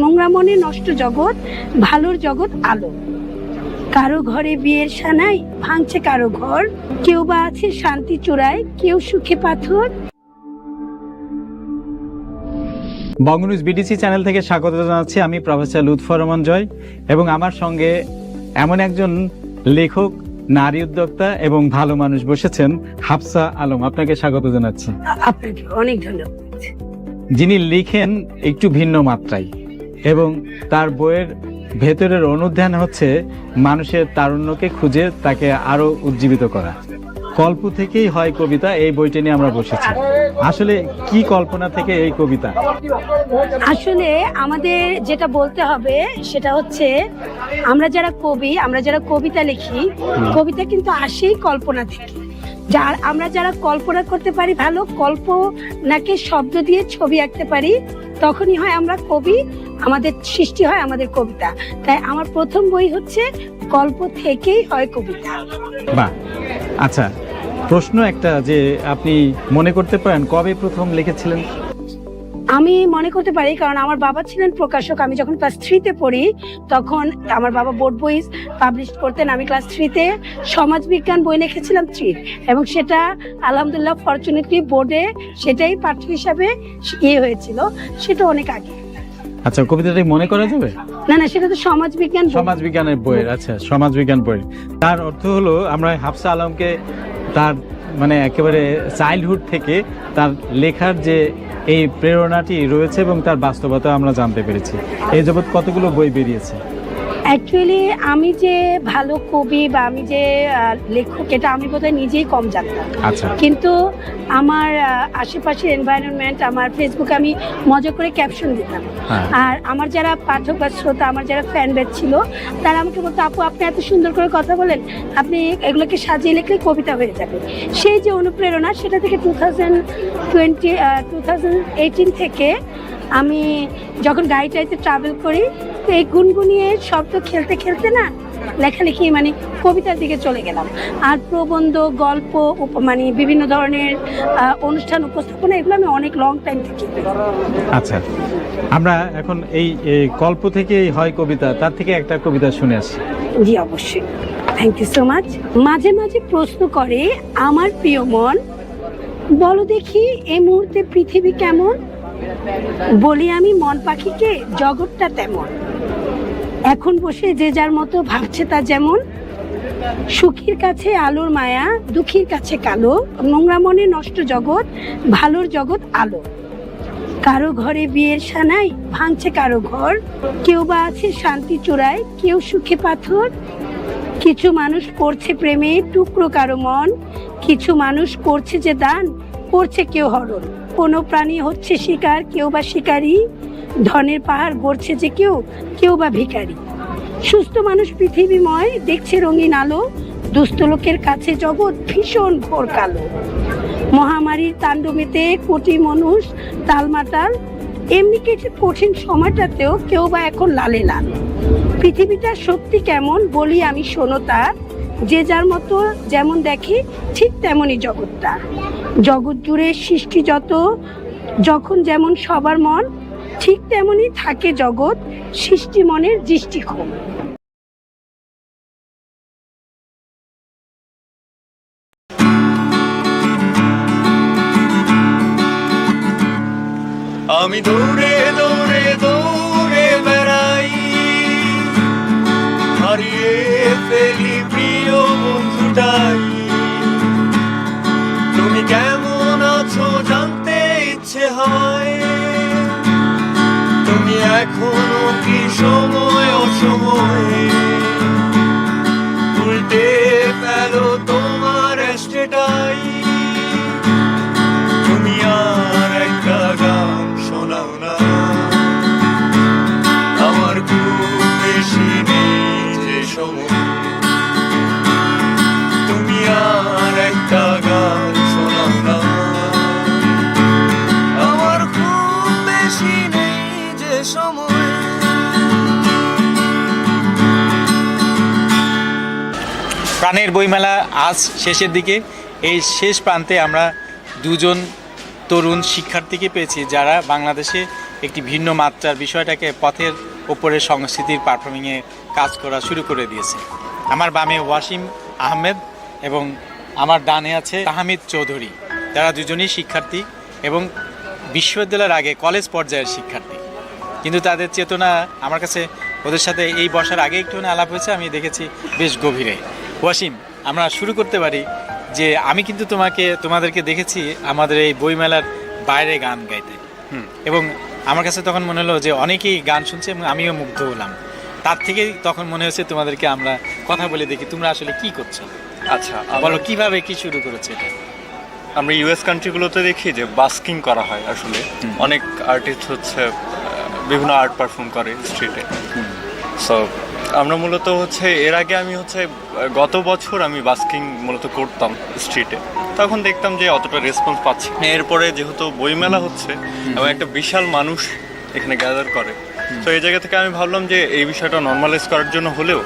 নোংরা মনে নষ্ট জগৎ ভালোর জগৎ আলো। কারও ঘরে বিয়ের সানাই ভাঙছে কারও ঘর। কেউ বা আছে শান্তি চূড়ায় কেউ সুখে পাথর। বঙ্গনিউজ বিডিসি চ্যানেল থেকে স্বাগত জানাচ্ছি। আমি প্রফেসর লুৎফর রহমান জয় এবং আমার সঙ্গে এমন একজন লেখক নারী উদ্যোক্তা এবং ভালো মানুষ বসেছেন হাফসা আলম। আপনাকে স্বাগত জানাচ্ছি। আপনাকে অনেক ধন্যবাদ। যিনি লিখেন একটু ভিন্ন মাত্রায়। এবং তার বইয়ের ভেতরের অনুধ্যান হচ্ছে মানুষের তারুণ্যকে খুঁজে তাকে আরও উজ্জীবিত করা। কল্প থেকেই হয় কবিতা এই বইটি নিয়ে আমরা বসেছি। আসলে কি কল্পনা থেকে এই কবিতা? আসলে আমাদের যেটা বলতে হবে সেটা হচ্ছে আমরা যারা কবি আমরা যারা কবিতা লিখি কবিতা কিন্তু আসেই কল্পনা থেকে। যার আমরা যারা কল্পনা করতে পারি, ভালো কল্পনাকে শব্দ দিয়ে ছবি আঁকতে পারি, তখনই হয় আমরা কবি, আমাদের সৃষ্টি হয় আমাদের কবিতা। তাই আমার প্রথম বই হচ্ছে গল্প থেকেই হয় কবিতা। বা আচ্ছা প্রশ্ন একটা যে আপনি মনে করতে পারেন কবে প্রথম লিখেছিলেন? আমি মনে করতে পারি কারণ আমার বাবা ছিলেন প্রকাশক আমি যখন ক্লাস থ্রিতে পড়ি তখন আমার বাবা বোর্ড বই পাবলিশ করতেন আমি ক্লাস থ্রিতে সমাজবিজ্ঞান বই লিখেছিলাম থ্রি এবং সেটা আলহামদুলিল্লাহ ফরচুনেটলি বোর্ডে সেটাই পাঠ্য হিসাবে ইয়ে হয়েছিল সেটা অনেক আগে। আচ্ছা কবিতাটি মনে করা যাবে? না না সেটা তো সমাজবিজ্ঞান বই। সমাজ বিজ্ঞানের বইয়ের আচ্ছা সমাজ বিজ্ঞান বই। তার অর্থ হলো আমরা হাফসা আলমকে তার মানে একেবারে চাইল্ডহুড থেকে তার লেখার যে এই প্রেরণাটি রয়েছে এবং তার বাস্তবতা আমরা জানতে পেরেছি। এই যাবৎ কতগুলো বই বেরিয়েছে? অ্যাকচুয়ালি আমি যে ভালো কবি বা আমি যে লেখক এটা আমি বোধহয় নিজেই কম জানতাম। আচ্ছা। কিন্তু আমার আশেপাশের এনভায়রনমেন্ট আমার ফেসবুকে আমি মজা করে ক্যাপশন দিতাম। হ্যাঁ। আর আমার যারা পাঠক বা শ্রোতা আমার যারা ফ্যান বেজ ছিল তারা আমাকে বলতো আপু আপনি এত সুন্দর করে কথা বলেন। আপনি এগুলোকে সাজিয়ে লিখলে কবিতা হয়ে যাবে। সেই যে অনুপ্রেরণা সেটা থেকে two thousand twenty two thousand eighteen থেকে আমি যখন গাড়িটাইতে ট্রাভেল করি তো এই গুনগুনিয়ে শব্দ খেলতে খেলতে না লেখালেখি মানে কবিতার দিকে চলে গেলাম। আর প্রবন্ধ গল্প মানে বিভিন্ন ধরনের অনুষ্ঠান উপস্থাপনা এগুলো আমি অনেক লং টাইম থেকে। আচ্ছা আমরা এখন এই এই গল্প থেকে হয় কবিতা তার থেকে একটা কবিতা শুনে আসি। জি অবশ্যই। থ্যাংক ইউ সো মাচ মাঝে মাঝে প্রশ্ন করে আমার প্রিয় মন বলো দেখি এই মুহূর্তে পৃথিবী কেমন? বলি আমি মন পাখিকে জগৎটা তেমন। এখন বসে যে যার মতো ভাবছে তা যেমন। সুখীর কাছে আলোর মায়া, দুঃখীর কাছে কালো। নোংরা মনে নষ্ট জগৎ, ভালোর জগৎ আলো। কারও ঘরে বিয়ের সানাই ভাঙছে কারও ঘর। কেউ বা আছে শান্তি চূড়ায়, কেউ সুখে পাথর। কিছু মানুষ করছে প্রেমে টুকরো কারও মন। কিছু মানুষ করছে যে দান, করছে কেউ হরণ। কোনো প্রাণী হচ্ছে শিকার, কেউ বা শিকারী। ধনের পাহাড় গড়ছে যে কেউ কেউ বা ভিখারি। সুস্থ মানুষ পৃথিবীময়, দেখছে রঙিন আলো, দুস্থ লোকের কাছে জগৎ ভীষণ ঘোর কালো। মহামারীর তাণ্ডবেতে কোটি মানুষ তালমাতাল এমনি কিছু কঠিন সময়টাতেও কেউ বা এখন লালে লাল। পৃথিবীটা সত্যি কেমন বলি আমি শোনো তার, যে যার মতো যেমন দেখে ঠিক তেমনই জগৎটা। জগৎ জুড়ে সৃষ্টি যত, যখন যেমন সবার মন ঠিক তেমনি থাকে জগৎ সৃষ্টি মনের দৃষ্টিকোণ। আমি দৌড়ে এখনও কি সময় অসময়? প্রাণের বইমেলা আজ শেষের দিকে। এই শেষ প্রান্তে আমরা দুজন তরুণ শিক্ষার্থীকে পেয়েছি যারা বাংলাদেশে একটি ভিন্ন মাত্রার বিষয়টাকে পথের ওপরে সংস্কৃতির পারফর্মিংয়ে কাজ করা শুরু করে দিয়েছে। আমার বামে ওয়াসিম আহমেদ এবং আমার ডানে আছে তাহমিদ চৌধুরী। তারা দুজনেই শিক্ষার্থী এবং বিশ্ববিদ্যালয়ের আগে কলেজ পর্যায়ের শিক্ষার্থী। কিন্তু তাদের চেতনা আমার কাছে ওদের সাথে এই বসার আগে একটু আলাপ হয়েছে, আমি দেখেছি বেশ গভীরে। ওয়াসিম আমরা শুরু করতে পারি যে আমি কিন্তু তোমাকে তোমাদেরকে দেখেছি আমাদের এই বইমেলার বাইরে গান গাইতে। হুম। এবং আমার কাছে তখন মনে হলো যে অনেকেই গান শুনছে এবং আমিও মুগ্ধ হলাম। তার থেকেই তখন মনে হচ্ছে তোমাদেরকে আমরা কথা বলে দেখি তোমরা আসলে কি করছ? আচ্ছা বলো কীভাবে কি শুরু করেছে? এটা আমরা ইউএস কান্ট্রিগুলোতে দেখি যে বাস্কিং করা হয় আসলে। অনেক আর্টিস্ট হচ্ছে বিভিন্ন আর্ট পারফর্ম করে স্ট্রিটে। সো আমরা মূলত হচ্ছে এর আগে আমি হচ্ছে গত বছর আমি বাস্কিং মূলত করতাম স্ট্রিটে তখন দেখতাম যে অতটা রেসপন্স পাচ্ছি না। এরপরে যেহেতু বইমেলা হচ্ছে এবং একটা বিশাল মানুষ এখানে গ্যাদার করে। তো এই জায়গা থেকে আমি ভাবলাম যে এই বিষয়টা নর্মালাইজ করার জন্য হলেও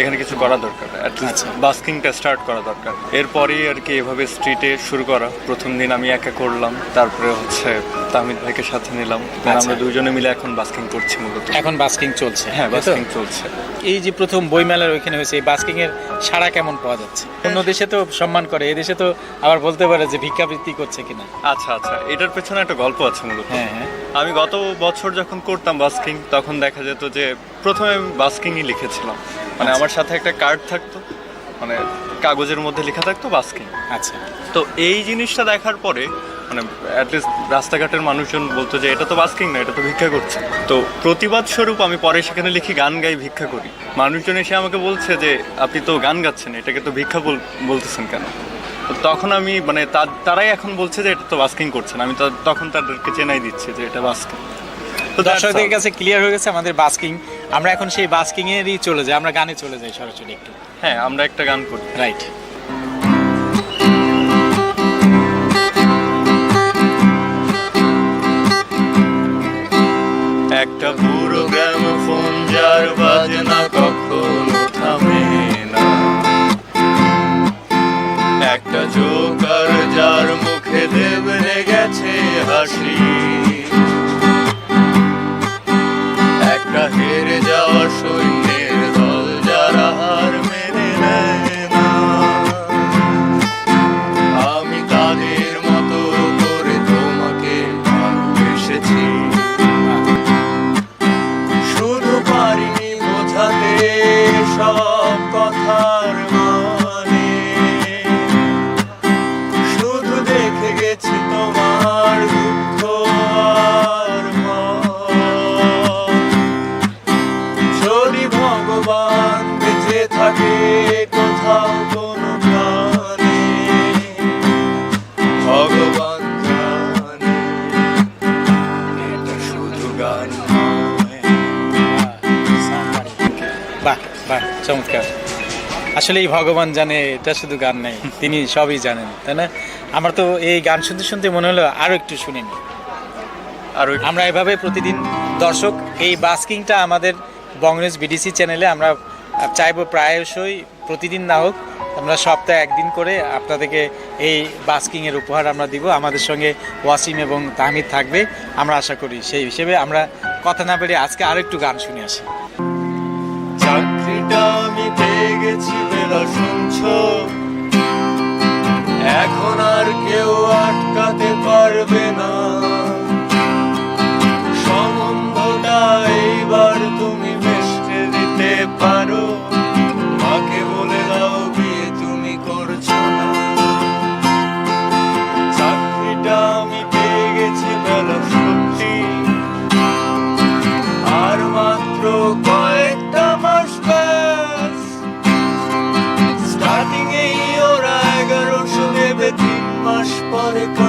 এখানে কিছু করা দরকার আচ্ছা। বাস্কিংটা স্টার্ট করা দরকার। এরপরেই আর কি এভাবে স্ট্রিটে শুরু করা। প্রথম দিন আমি একা করলাম তারপরে হচ্ছে তামিদ ভাইকে সাথে নিলাম। আচ্ছা। আমরা দুজনে মিলে এখন বাস্কিং করছি মূলত। এখন বাস্কিং চলছে। হ্যাঁ বাস্কিং চলছে। এই যে প্রথম বইমেলার ওইখানে হয়েছে এই বাস্কিং এর সাড়া কেমন পাওয়া যাচ্ছে? অন্য দেশে তো সম্মান করে এই দেশে তো আবার বলতে পারে যে ভিক্ষাবৃত্তি করছে কিনা। আচ্ছা আচ্ছা। এটার পেছনে একটা গল্প আছে মূলত। হ্যাঁ হ্যাঁ। আমি গত বছর যখন করতাম বাস্কিং তখন দেখা যেত যে প্রথমে আমি বাস্কিংই লিখেছিলাম। মানে আচ্ছা। আমার সাথে একটা কার্ড থাকতো মানে কাগজের মধ্যে লেখা থাকতো বাস্কিং আচ্ছা। তো এই জিনিসটা দেখার পরে মানে অ্যাটলিস্ট রাস্তাঘাটের মানুষজন বলতো যে এটা তো বাস্কিং না এটা তো ভিক্ষা করছে। তো প্রতিবাদ স্বরূপ আমি পরে সেখানে লিখি গান গাই ভিক্ষা করি। মানুষজন এসে আমাকে বলছে যে আপনি তো গান গাচ্ছেন এটাকে তো ভিক্ষা বল- বলতেছেন কেন? তো তখন আমি মানে তারাই এখন বলছে যে এটা তো বাস্কিং করছেন। আমি তো তখন তাদেরকে চেনাই দিচ্ছি যে এটা বাস্কিং তো দর্শকদের কাছে ক্লিয়ার হয়ে গেছে আমাদের বাস্কিং আমরা এখন সেই বাস্কিং এরই চলে যাই আমরা গানে চলে যাই সরাসরি একটু। হ্যাঁ আমরা একটা গান করি। রাইট হেরে যাওয়া সৈন্যের বাহ চমৎকার। আসলে এই ভগবান জানে এটা শুধু গান নেই তিনি সবই জানেন তাই না? আমার তো এই গান শুনতে শুনতে মনে হলো আরও একটু শুনিনি। আর আমরা এভাবে প্রতিদিন দর্শক এই বাস্কিংটা আমাদের বংরেজ বিডিসি চ্যানেলে আমরা চাইব প্রায়শই প্রতিদিন না হোক আমরা সপ্তাহে একদিন করে আপনাদেরকে এই বাস্কিংয়ের উপহার আমরা দিব। আমাদের সঙ্গে ওয়াসিম এবং তাহমিদ থাকবে আমরা আশা করি সেই হিসেবে আমরা কথা না বেরিয়ে আজকে আরও একটু গান শুনে আসি। চাকরিটা আমি পেয়ে গেছি বেলা শুনছো। এখন আর কেউ আটকাতে পারবে না। সম্বন্ধটা এইবার তুমি পরে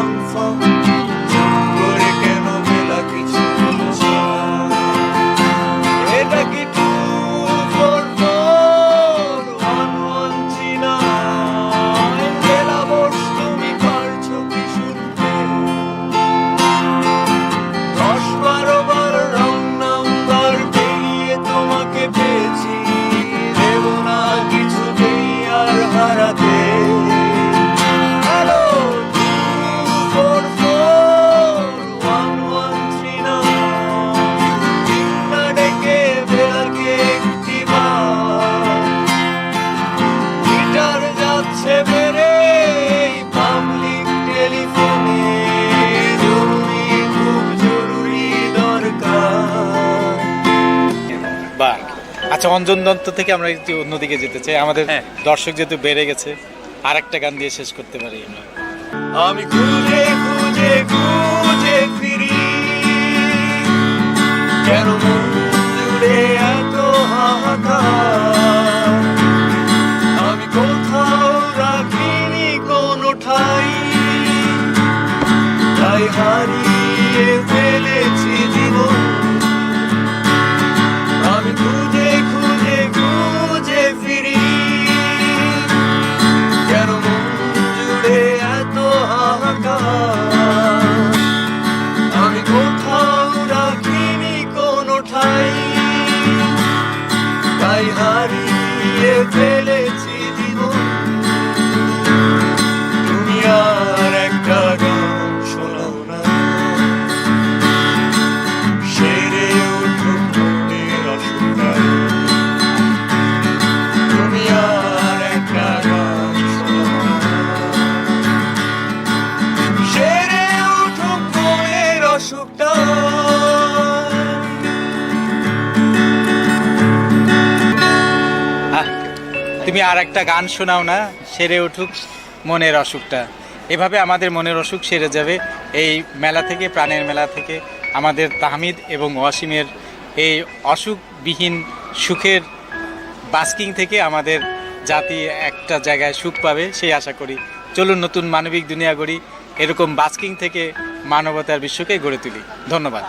আচ্ছা অঞ্জন দত্ত থেকে আমরা একটু অন্যদিকে যেতে চাই আমাদের হ্যাঁ। দর্শক যেহেতু বেড়ে গেছে আর একটা গান দিয়ে শেষ করতে পারি আমরা আমি খুঁজে খুঁজে খুঁজে ফিরি কেন মন জুড়ে আর একটা গান শোনাও না, সেরে উঠুক মনের অসুখটা। এভাবে আমাদের মনের অসুখ সেরে যাবে। এই মেলা থেকে, প্রাণের মেলা থেকে আমাদের তাহমিদ এবং ওয়াসিমের এই অসুখবিহীন সুখের বাস্কিং থেকে আমাদের জাতি একটা জায়গায় সুখ পাবে, সেই আশা করি। চলুন নতুন মানবিক দুনিয়া গড়ি, এরকম বাস্কিং থেকে মানবতার বিশ্বকে গড়ে তুলি। ধন্যবাদ।